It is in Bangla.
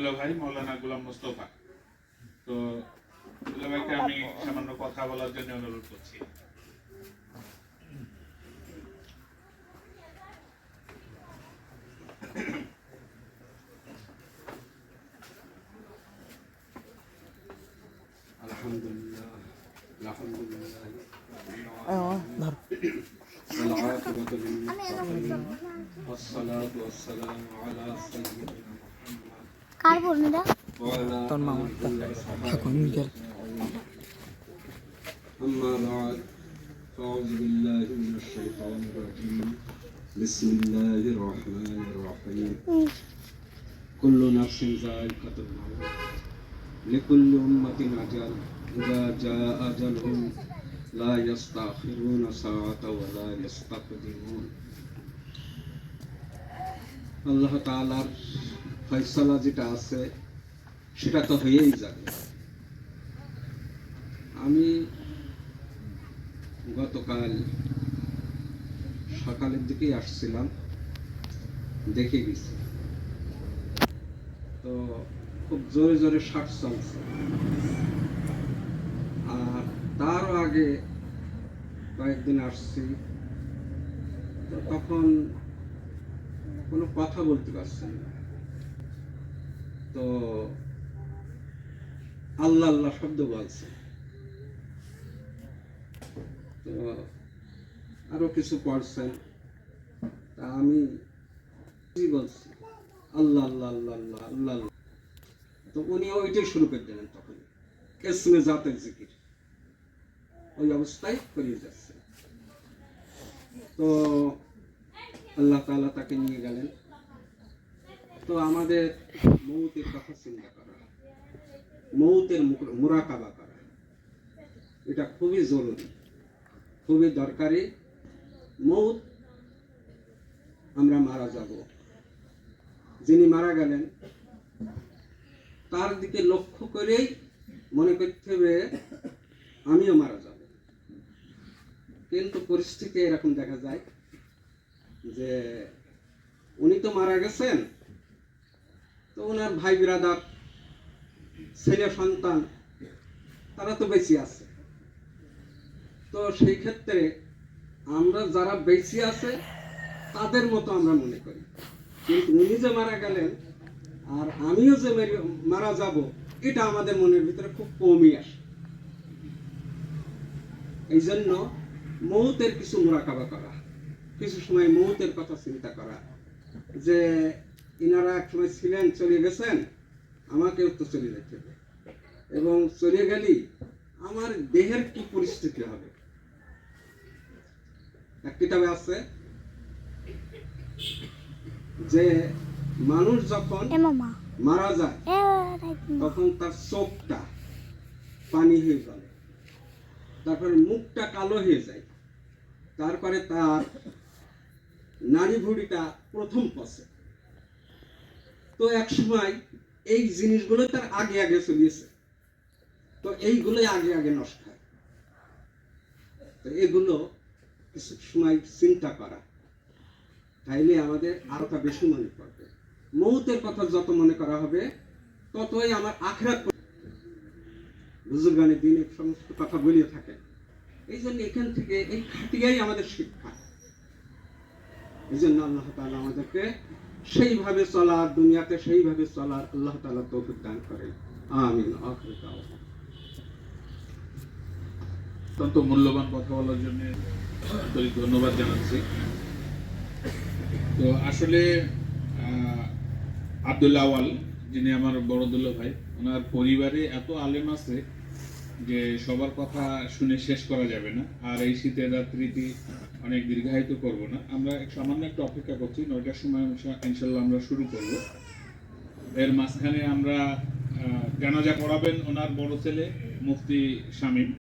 দুলা ভাই মৌলানা গুলাম মোস্তফা তো দুলা ভাইকে আমি সামান্য কথা বলার জন্য অনুরোধ করছি আলহামদুলিল্লাহ আলহামদুলিল্লাহ اه ضرب والعاقبة للمتقين والصلاة والسلام على سيدنا محمد কার বোনরা وعلى طول ما هو آله وصحبه حكم قال أما بعد فأعوذ بالله من الشيطان الرجيم بسم الله الرحمن الرحيم كل نفس ذائقة الموت لكل أمة أجل إذا جاء أجلهم لا يستأخرون ساعة ولا يستقدمون আল্লাহ তাআলার ফয়সালা যেটা আছে, সেটা তো হয়েই যাবে। আমি গতকাল সকালের দিকেই আসছিলাম, দেখে গেছি। তো খুব জোরে জোরে শ্বাস চলছে। আর তার আগে কয়েকদিন আসছি, তো তখন কোনো কথা বলতে পারছি না। তো আল্লাহ আল্লাহ শব্দ বলছে। তো আরও কিছু পড়ছেন। তা আমি কি বলছি? আল্লাহ আল্লাহ আল্লাহ আল্লাহ আল্লাহ। তো উনি ওইটাই শুরু করে দিলেন তখন। এসমে জাতের জিকির। ওই অবস্থায় করিয়ে যাচ্ছে। তো আল্লাহ তাআলা তাকে নিয়ে গেলেন। তো আমাদের মৌতের কথা চিন্তা করা। মৌতের মুরাকাবা করা। এটা খুবই জরুরি, খুবই দরকারি। মৌত, আমরা মারা যাব। যিনি মারা গেলেন, তার দিকে লক্ষ্য করেই মনে করতে হবে, আমিও মারা যাব। কিন্তু পরিস্থিতি এরকম দেখা যায় যে, উনি তো মারা গেছেন তো ওনার ভাই বিরাদার ছেলে, সন্তান, তারা তো বেঁচে আছে। তো সেই ক্ষেত্রে আমরা যারা বেঁচে আছে, তাদের মতো আমরা মনে করি। কিন্তু উনি যে মারা গেলেন, আর আমিও যে মেরে- যাব, এটা আমাদের মনের ভিতরে খুব কমই আসে। এই জন্য মৌতের কিছু মোরাকাবা করা, কিছু সময় মৌতের কথা চিন্তা করা, যে ইনারা এক সময় ছিলেন চলে গেছেন আমাকেও তো চলে যেতে হবে। এবং চলে গেলি আমার দেহের কি পরিস্থিতি হবে? এক কিতাবে আছে যে মানুষ যখন মারা যায় তখন তার চোখটা পানি হয়ে গেল। তারপরে মুখটা কালো হয়ে যায়। তারপরে তার নাড়ি ভুড়িটা প্রথম পচে তো এক সময় এই জিনিসগুলো তার আগে আগে চলিয়েছে। তো এইগুলোই আগে আগে নষ্ট হয়। তো এগুলো কিছু সময় চিন্তা করা। তাইলে আমাদের আরোটা বেশি মনে পড়বে। মৌতের কথা যত মনে করা হবে, ততই আমার আখরাত বুজুর্গানের দিন সমস্ত কথা বলিয়ে থাকে এই জন্য এখান থেকে এই খাটিয়াই আমাদের শিক্ষা। এই জন্য আল্লাহ তাআলা আমাদেরকে সেইভাবে চলার দুনিয়াতে সেইভাবে চলার আল্লাহ তাআলা তৌফিক দান করেন। আমিন অত্যন্ত মূল্যবান কথা বলার জন্য ধন্যবাদ জানাচ্ছি। তো আসলে আহ, আব্দুল্লাহ আওয়াল যিনি আমার বড়দুল্লা ভাই ওনার পরিবারে এত আলেম আছে যে সবার কথা শুনে শেষ করা যাবে না। আর এই শীতের রাত্রিটি অনেক দীর্ঘায়িত করব না। আমরা সামান্য একটু অপেক্ষা করছি, নয়টার সময় ইনশাল্লাহ আমরা শুরু করব। এর মাঝখানে আমরা জানাজা করাবেন ওনার বড় ছেলে, মুফতি শামীম।